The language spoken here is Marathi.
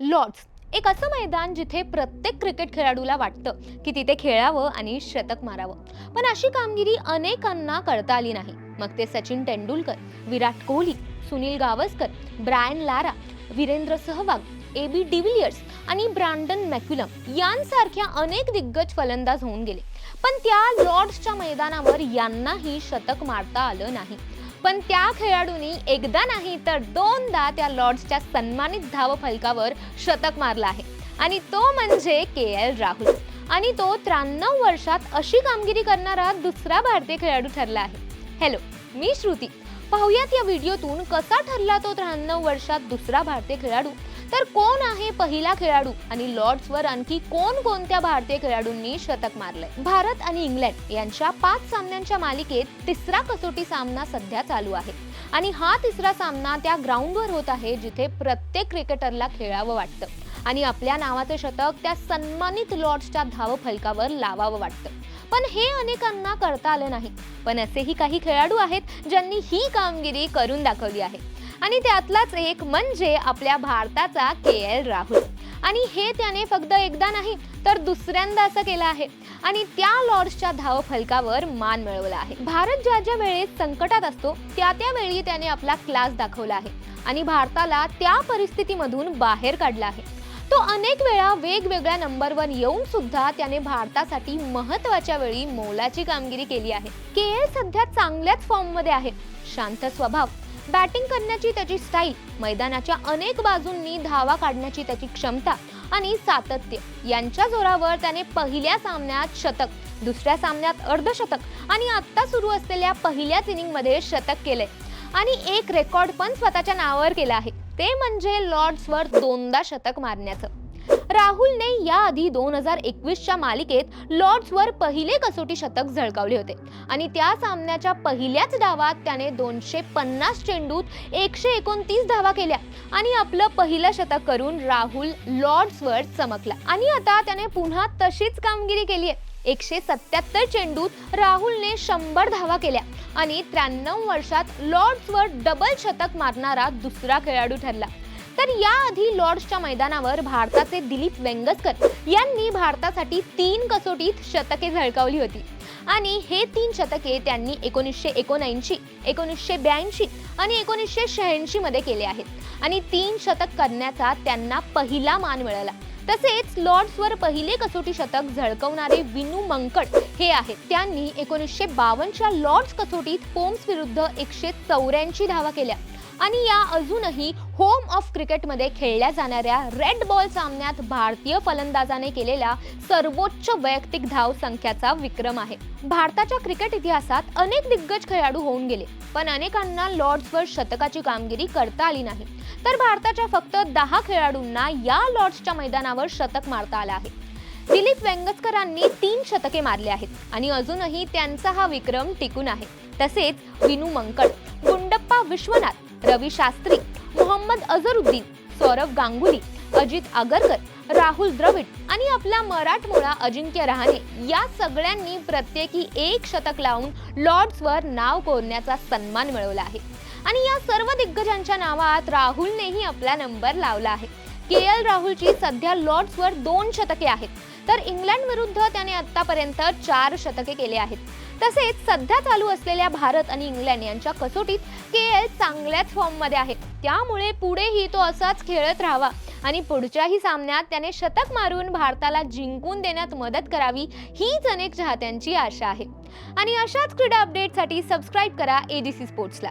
लॉर्ड्स. एक असं मैदान जिथे प्रत्येक क्रिकेट खेळाडूला वाटतं की तिथे खेळावं आणि शतक मारावं. पण अशी कामगिरी अनेकांना करता आली नाही. मग ते Sachin Tendulkar Virat Kohli Sunil Gavaskar Brian Lara Virender Sehwag A B de Villiers आणि ब्रँडन मॅक्युलम यांसारख्या अनेक दिग्गज फलंदाज होऊन गेले. पण त्या लॉर्ड्सच्या मैदानावर यांनाही शतक मारता आलं नाही. पण त्या खेळाडूंनी एकदा नाही तर दोनदा त्या लॉर्ड्सच्या सन्मानित धाव फलकावर शतक मारलं आहे. आणि तो म्हणजे के एल राहुल. आणि तो त्र्याण्णव वर्षात अशी कामगिरी करणारा दुसरा भारतीय खेळाडू ठरला आहे. हॅलो मी श्रुती. पाहुयात या व्हिडिओतून कसा ठरला तो त्र्याण्णव वर्षात दुसरा भारतीय खेळाडू? तर कोण आहे पहिला खेळाडू? आणि लॉर्ड्सवर आणखी कोण कोणत्या भारतीय खेळाडूंनी शतक मारलंय? भारत आणि इंग्लंड यांच्या पाच सामन्यांच्या मालिकेत तिसरा कसोटी सामना सध्या चालू आहे. आणि हा तिसरा सामना त्या ग्राउंडवर होत आहे जिथे प्रत्येक क्रिकेटरला खेळावं वाटतं. आणि आपल्या नावाचे शतक त्या सन्मानित लॉर्ड्सच्या धावफलकावर लावावं वाटतं. पण हे अनेकांना करता आलं नाही. पण असेही काही खेळाडू आहेत ज्यांनी ही कामगिरी करून दाखवली आहे. आणि त्यातलाच एक म्हणजे आपल्या भारताचा के एल राहुल. आणि हे त्याने फक्त एकदा नाही तर दुसऱ्यांदा असं केलं आहे. आणि त्या लॉर्ड्सच्या धाव फलकावर मान मिळवला आहे. भारत ज्या ज्या वेळेस संकटात असतो त्या त्यावेळी त्याने आपला क्लास दाखवला आहे. आणि भारताला त्या परिस्थितीमधून बाहेर काढला आहे. तो अनेक वेळा वेगवेगळ्या नंबरवर येऊन सुद्धा त्याने भारतासाठी महत्त्वाच्या वेळी मोलाची कामगिरी केली आहे. के एल सध्या चांगल्याच फॉर्ममध्ये आहे. शांत स्वभाव. बॅटिंग करण्याची त्याची स्टाईल मैदानाच्या अनेक बाजूंनी धावा काढण्याची त्याची क्षमता आणि सातत्य. यांच्या जोरावर त्याने पहिल्या सामन्यात शतक दुसऱ्या सामन्यात अर्धशतक आणि आत्ता सुरू असलेल्या पहिल्याच इनिंगमध्ये शतक केले आणि एक रेकॉर्ड पण स्वतःच्या नावावर केला आहे. ते म्हणजे लॉर्ड्सवर दोनदा शतक मारण्याचं. राहुलने याआधी दोन हजार एकवीसच्या मालिकेत लॉर्ड्सवर पहिले कसोटी शतक झळकावले होते. आणि त्या सामन्याच्या पहिल्याच डावात त्याने दोनशे पन्नास चेंडूत एकशे एकोणतीस धावा केल्या. आणि आपलं पहिलं शतक करून राहुल लॉर्ड्सवर चमकला. आणि आता त्याने पुन्हा तशीच कामगिरी केली आहे. एकशे सत्याहत्तर चेंडूत राहुलने शंभर धावा केल्या. आणि त्र्याण्णव वर्षात लॉर्ड्सवर डबल शतक मारणारा दुसरा खेळाडू ठरला. तर याआधी लॉर्ड्सच्या मैदानावर भारताचे दिलीप वेंगसकर यांनी भारतासाठी तीन कसोटीत शतके झळकावली होती. आणि हे तीन शतके त्यांनी एकोणीसशे एकोणऐंशी एकोणीसशे ब्याऐंशी आणि एकोणीसशे शहाऐंशी मध्ये केले आहेत. आणि तीन शतक करण्याचा त्यांना पहिला मान मिळाला. तसेच लॉर्ड्सवर पहिले कसोटी शतक झळकवणारे विनू मंकड हे आहेत. त्यांनी एकोणीसशे बावन्नच्या लॉर्ड्स कसोटीत होम्स विरुद्ध एकशे चौऱ्याऐंशी धावा केल्या. आणि या अजूनही होम ऑफ क्रिकेटमध्ये खेळल्या जाणाऱ्या रेड बॉल सामन्यात भारतीय फलंदाजाने केलेला सर्वोच्च वैयक्तिक धाव संख्याचा विक्रम आहे. भारताच्या क्रिकेट इतिहासात अनेक दिग्गज खेळाडू होऊन गेले पण अनेकांना लॉर्ड्सवर शतकाची कामगिरी करता आली नाही. तर भारताच्या फक्त दहा खेळाडूंना या लॉर्ड्सच्या मैदानावर शतक मारता आलं आहे. दिलीप वेंगसकरांनी तीन शतके मारले आहेत आणि अजूनही त्यांचा हा विक्रम टिकून आहे. तसेच विनू मंकड गुंडप्पा विश्वनाथ रवी शास्त्री मोहम्मद अझरुद्दीन सौरभ गांगुली अजित आगरकर राहुल द्रविड आणि आपला मराठमोळा अजिंक्य रहाणे या सगळ्यांनी प्रत्येकी एक शतक लावून लॉर्ड्सवर नाव कोरण्याचा सन्मान मिळवला आहे. आणि या सर्व दिग्गजांच्या नावात राहुलनेही आपला नंबर लावला आहे. के एल राहुलची सध्या लॉर्ड्सवर दोन शतके आहेत. तर इंग्लंड विरुद्ध त्याने आतापर्यंत चार शतके केले आहेत. तसेच सध्या चालू असलेल्या भारत आणि इंग्लंड यांच्या कसोटीत के एल चांगल्याच फॉर्ममध्ये आहे. त्यामुळे पुढेही तो असाच खेळत राहावा. आणि पुढच्याही सामन्यात त्याने शतक मारून भारताला जिंकून देण्यात मदत करावी हीच अनेक चाहत्यांची आशा आहे. आणि अशाच क्रीडा अपडेटसाठी सबस्क्राईब करा एबीसी स्पोर्ट्सला